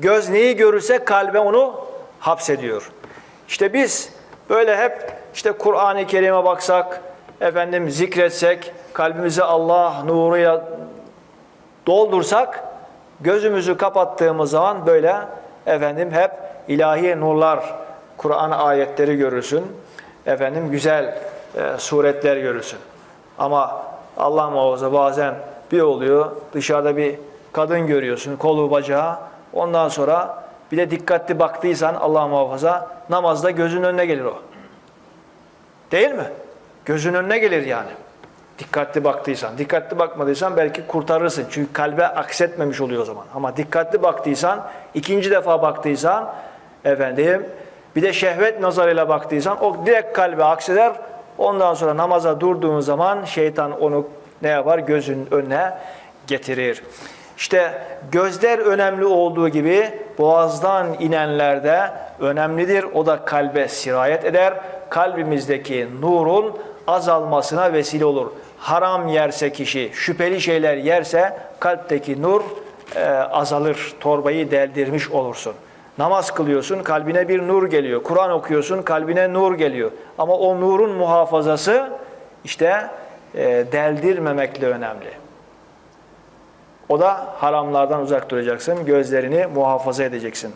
Göz neyi görürse kalbe onu hapsediyor. İşte biz böyle hep işte Kur'an-ı Kerim'e baksak, efendim zikretsek, kalbimizi Allah nuruyla doldursak, gözümüzü kapattığımız zaman böyle efendim hep ilahi nurlar, Kur'an ayetleri görürsün. Efendim güzel e, suretler görürsün. Ama Allah muhafaza bazen bir oluyor, dışarıda bir kadın görüyorsun, kolu bacağı. Ondan sonra bir de dikkatli baktıysan Allah muhafaza namazda gözün önüne gelir o. Değil mi? Gözün önüne gelir yani. Dikkatli baktıysan. Dikkatli bakmadıysan belki kurtarırsın. Çünkü kalbe aksetmemiş oluyor o zaman. Ama dikkatli baktıysan, ikinci defa baktıysan, efendim, bir de şehvet nazarıyla baktıysan o direkt kalbe akseder. Ondan sonra namaza durduğun zaman şeytan onu ne yapar? Gözün önüne getirir. İşte gözler önemli olduğu gibi boğazdan inenlerde önemlidir. O da kalbe sirayet eder. Kalbimizdeki nurun azalmasına vesile olur. Haram yerse kişi, şüpheli şeyler yerse kalpteki nur e, azalır. Torbayı deldirmiş olursun. Namaz kılıyorsun, kalbine bir nur geliyor. Kur'an okuyorsun, kalbine nur geliyor. Ama o nurun muhafazası işte e, deldirmemekle önemli. O da haramlardan uzak duracaksın, gözlerini muhafaza edeceksin.